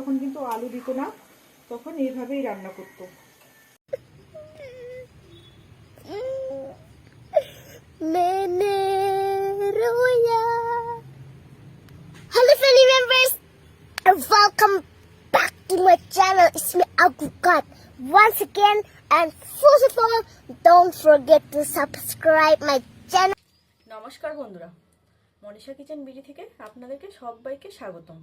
তখন কিন্তু আলু দিত না তখন এইভাবেই রান্না করতো welcome back to my channel. It's me Agukat once again and first of all don't forget to subscribe my channel. নমস্কার বন্ধুরা মনীষা কিচেন বিডি থেকে আপনাদেরকে সবাইকে স্বাগতম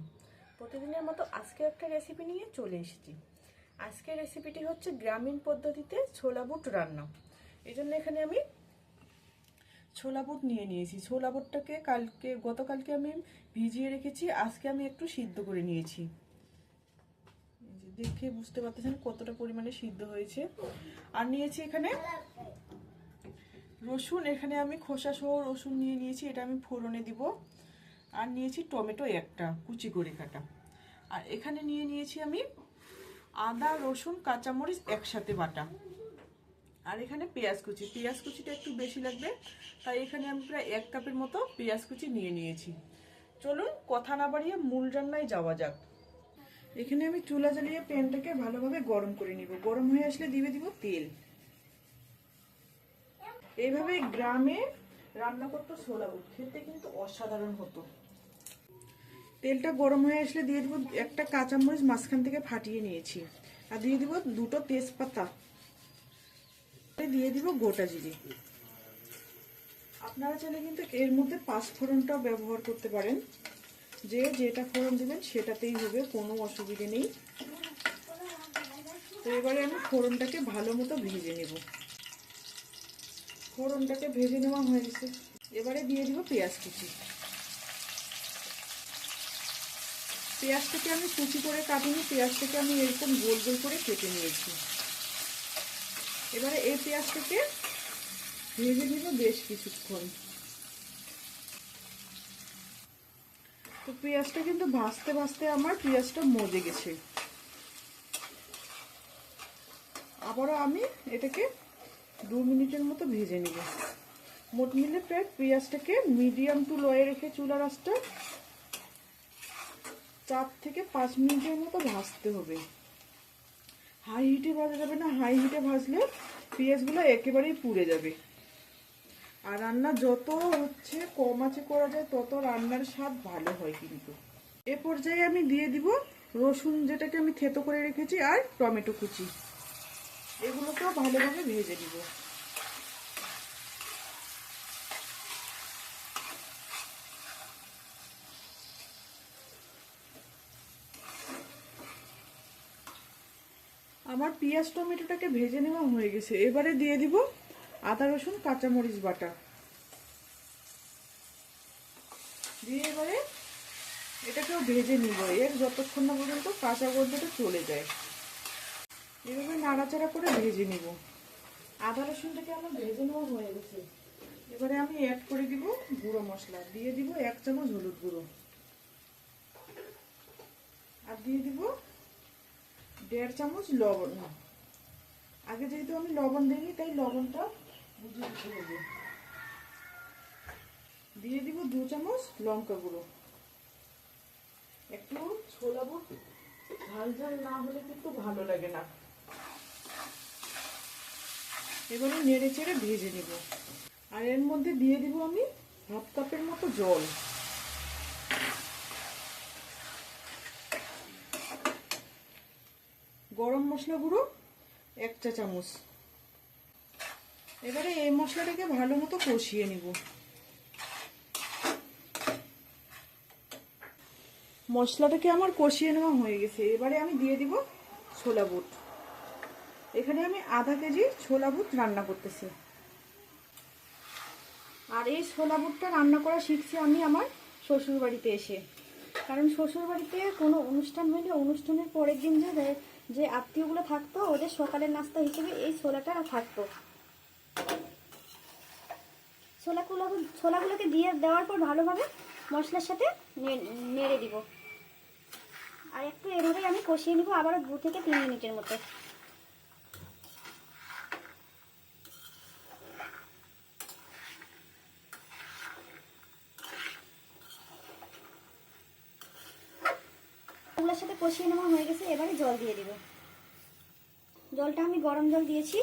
প্রতিদিনের মতো আজকে একটা রেসিপি নিয়ে চলে এসেছি। আজকের রেসিপিটি হচ্ছে গ্রামীণ পদ্ধতিতে ছোলা বুট রান্না। এই জন্য এখানে আমি ছোলা বুট নিয়ে নিয়েছি। ছোলা বুটটাকে কালকে, গতকালকে আমি ভিজিয়ে রেখেছি, আজকে আমি একটু সিদ্ধ করে নিয়েছি। দেখে বুঝতে পারতেছেন কতটা পরিমাণে সিদ্ধ হয়েছে। আর নিয়েছি এখানে রসুন। এখানে আমি খোসা সহ রসুন নিয়ে নিয়েছি, এটা আমি ফোড়নে দিব। আর নিয়েছি টমেটো একটা, কুচি করে কাটা। আর এখানে নিয়ে নিয়েছি আমি আদা, রসুন, কাঁচামরিচ একসাথে বাটা। আর এখানে পেঁয়াজ কুচি। পেঁয়াজ কুচিটা একটু বেশি লাগবে, তাই এখানে আমি প্রায় এক কাপের মতো পেঁয়াজ কুচি নিয়ে নিয়েছি। চলুন কথা না বাড়িয়ে মূল রান্নায় যাওয়া যাক। এখানে আমি চুলা জ্বালিয়ে প্যানটাকে ভালোভাবে গরম করে নিব। গরম হয়ে আসলে দিয়ে দিব তেল। এইভাবে গ্রামে রান্না করতো ছোলা খেতে কিন্তু অসাধারণ হতো। তেলটা গরম হয়ে আসলে দিয়ে দিব একটা কাঁচামরিচ মাঝখান থেকে ফাটিয়ে নিয়েছি। আর দিয়ে দিব দুটো তেজপাতা। দিয়ে দিব গোটা জিরে। আপনারা চাইলে কিন্তু এর মধ্যে পাঁচ ফোড়নটাও ব্যবহার করতে পারেন। যে যেটা ফোড়ন দেবেন সেটাতেই হবে, কোনো অসুবিধে নেই। তো এবারে আমি ফোড়নটাকে ভালো মতো ভেজে নেব। ফোড়নটাকে ভেজে নেওয়া হয়ে গেছে। এবারে দিয়ে দিব পেঁয়াজ কুচি। পেঁয়াজটাকে আমি কুচি করে কাটিনি, পেঁয়াজটাকে আমি এরকম গোল গোল করে কেটে নিয়েছি। এবারে এই পেঁয়াজটাকে ভেজে নিব বেশ কিছুক্ষণ। তো পেঁয়াজটা কিন্তু ভাজতে ভাজতে আমার পেঁয়াজটা মজে গেছে। আবারও আমি এটাকে দু মিনিটের মতো ভেজে নিব। মোট মিলে প্রায় পেঁয়াজটাকে মিডিয়াম টু লোয়ে রেখে চুলা রাসটা চার থেকে পাঁচ মিনিটের মতো ভাজতে হবে। হাই হিটে ভাজা যাবে না, হাই হিটে ভাজলে পেঁয়াজগুলো একেবারেই পুড়ে যাবে। আর রান্না যত হচ্ছে, কম আছে করা যায়, তত রান্নার স্বাদ ভালো হয় কিন্তু। এ পর্যায়ে আমি দিয়ে দিব রসুন, যেটাকে আমি থেতো করে রেখেছি, আর টমেটো কুচি। এগুলোকেও ভালোভাবে ভেজে দিব আমার পেঁয়াজ টমেটোটাকে ভেজে নেওয়া হয়ে গেছে। এবারে দিয়ে দিব আদা, রসুন, কাঁচামরিচ বাটা। দিয়ে এবারে এটাকেও ভেজে নিব। এর যতক্ষণ না পর্যন্ত কাঁচা গন্ধটা চলে যায়। এভাবে নাড়াচাড়া করে ভেজে নিব। আদা, রসুনটাকে আমার ভেজে নেওয়া হয়ে গেছে। এবারে আমি অ্যাড করে দিব গুঁড়ো মশলা। দিয়ে দিব এক চামচ হলুদ গুঁড়ো। আর দিয়ে দিব চামচ লবণ আগে যেহেতু আমি লবণ দিইনি, তাই লবণটা বুঝে দিতে হবে দিয়ে দিব দু চামচ লঙ্কা গুঁড়ো। একটু ছোলা বুট ঝাল ঝাল না হলে কিন্তু ভালো লাগে না। এবারে নেড়ে চেড়ে ভেজে নিব। আর এর মধ্যে দিয়ে দিব আমি হাফ কাপের মতো জল। গরম মশলা গুঁড়ো, এক চা চামচ। এবারে এই মশলাটাকে ভালো মতো কষিয়ে নিব। মশলাটাকে আমার কষিয়ে নেওয়া হয়ে গেছে। এবারে আমি দিয়ে দিব ছোলা বুট। এখানে আমি আধা কেজি ছোলা বুট রান্না করতেছি। আর এই ছোলা বুটটা রান্না করা শিখছি আমি আমার শ্বশুর বাড়িতে এসে। কারণ শ্বশুর বাড়িতে কোনো অনুষ্ঠান হইলে অনুষ্ঠানের পরের দিন যে যে আত্মীয়গুলো থাকতো, ওদের সকালের নাস্তা হিসেবে এই ছোলাটা থাকতো। ছোলাগুলো ছোলাগুলোকে দিয়ে দেওয়ার পর ভালোভাবে মশলার সাথে নেড়ে দিব। আর একটু এভাবেই আমি কষিয়ে নিব আবার দু থেকে তিন মিনিটের মতো। ওগুলোর সাথে কষিয়ে নেওয়া হয়ে গেছে, এবারে জল দিয়ে দিব। জলটা আমি গরম জল দিয়েছি।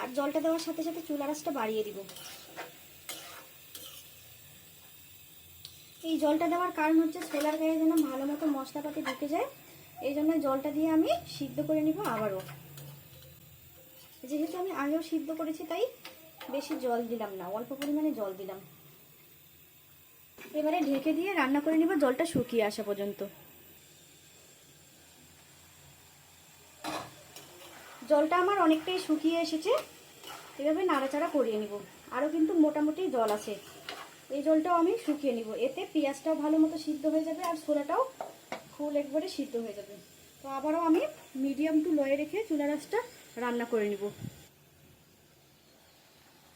আর জলটা দেওয়ার সাথে সাথে চুলা রাসটা বাড়িয়ে দিব। এই জলটা দেওয়ার কারণ হচ্ছে ছোলার গায়ে যেন ভালো মতো মশলাপাতি ঢুকে যায়, এই জন্য জলটা দিয়ে আমি সিদ্ধ করে নিব আবারও। যেহেতু আমি আগেও সিদ্ধ করেছি, তাই বেশি জল দিলাম না, অল্প পরিমাণে জল দিলাম। এবারে ঢেকে দিয়ে রান্না করে নিব, জলটা শুকিয়ে আসা পর্যন্ত। জলটা আমার অনেকটাই শুকিয়ে এসেছে, এভাবে নাড়াচাড়া করিয়ে নিব। আরও কিন্তু মোটামুটি জল আছে। এই জলটাও আমি শুকিয়ে নিব। এতে পেঁয়াজটাও ভালো মতো সিদ্ধ হয়ে যাবে আর ছোলাটাও ফুল একবারে সিদ্ধ হয়ে যাবে। তো আবারও আমি মিডিয়াম টু লয়ে রেখে চুলা রাসটা রান্না করে নিব।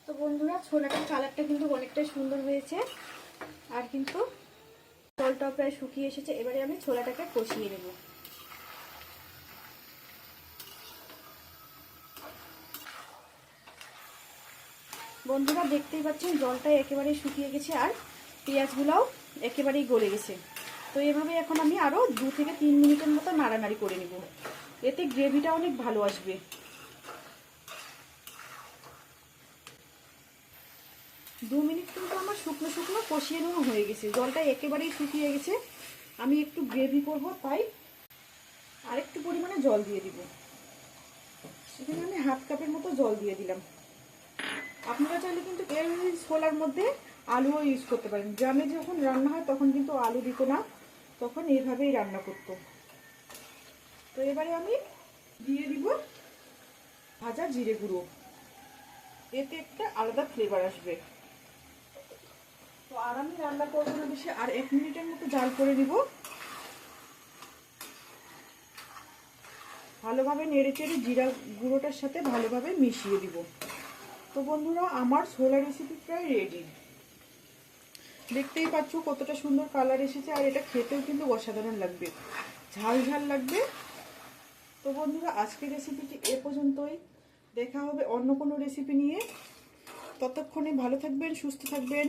তো বন্ধুরা, ছোলাটার কালারটা কিন্তু অনেকটাই সুন্দর হয়েছে। আর কিন্তু জলটাও প্রায় শুকিয়ে এসেছে, এবারে আমি ছোলাটাকে কষিয়ে নেব। বন্ধুরা, দেখতেই পাচ্ছেন, জলটা একেবারেই শুকিয়ে গেছে আর পেঁয়াজগুলোও একেবারেই গলে গেছে। তো এভাবে এখন আমি আরও দু থেকে তিন মিনিটের মতো নাড়ানাড়ি করে নেব। এতে গ্রেভিটা অনেক ভালো আসবে। দু মিনিট কিন্তু আমার শুকনো শুকনো কষিয়ে নেওয়া হয়ে গেছে। জলটা একেবারেই শুকিয়ে গেছে। আমি একটু গ্রেভি করব, তাই আরেকটু পরিমাণে জল দিয়ে দিব। সেখানে আমি হাফ কাপের মতো জল দিয়ে দিলাম। আপনারা চাইলে কিন্তু এর ছোলার মধ্যে আলুও ইউজ করতে পারেন। গ্রামে যখন রান্না হয়, তখন কিন্তু আলু দিত না। তখন এইভাবেই রান্না করতো। তো এবারে আমি দিয়ে দিব ভাজা জিরে গুঁড়ো। এতে একটা আলাদা ফ্লেভার আসবে। তো আর আমি রান্না করব না বেশি, আর এক মিনিটের মতো জাল করে দিব ভালোভাবে নেড়ে চেড়ে জিরা গুঁড়োটার সাথে ভালোভাবে মিশিয়ে দিব। তো বন্ধুরা, আমার ছোলা রেসিপি প্রায় রেডি দেখতেই পাচ্ছ কতটা সুন্দর কালার এসেছে, আর এটা খেতেও কিন্তু অসাধারণ লাগবে। ঝাল ঝাল লাগবে। তো বন্ধুরা, আজকের রেসিপিটি এ পর্যন্তই। দেখা হবে অন্য কোনো রেসিপি নিয়ে। ততক্ষণে ভালো থাকবেন, সুস্থ থাকবেন।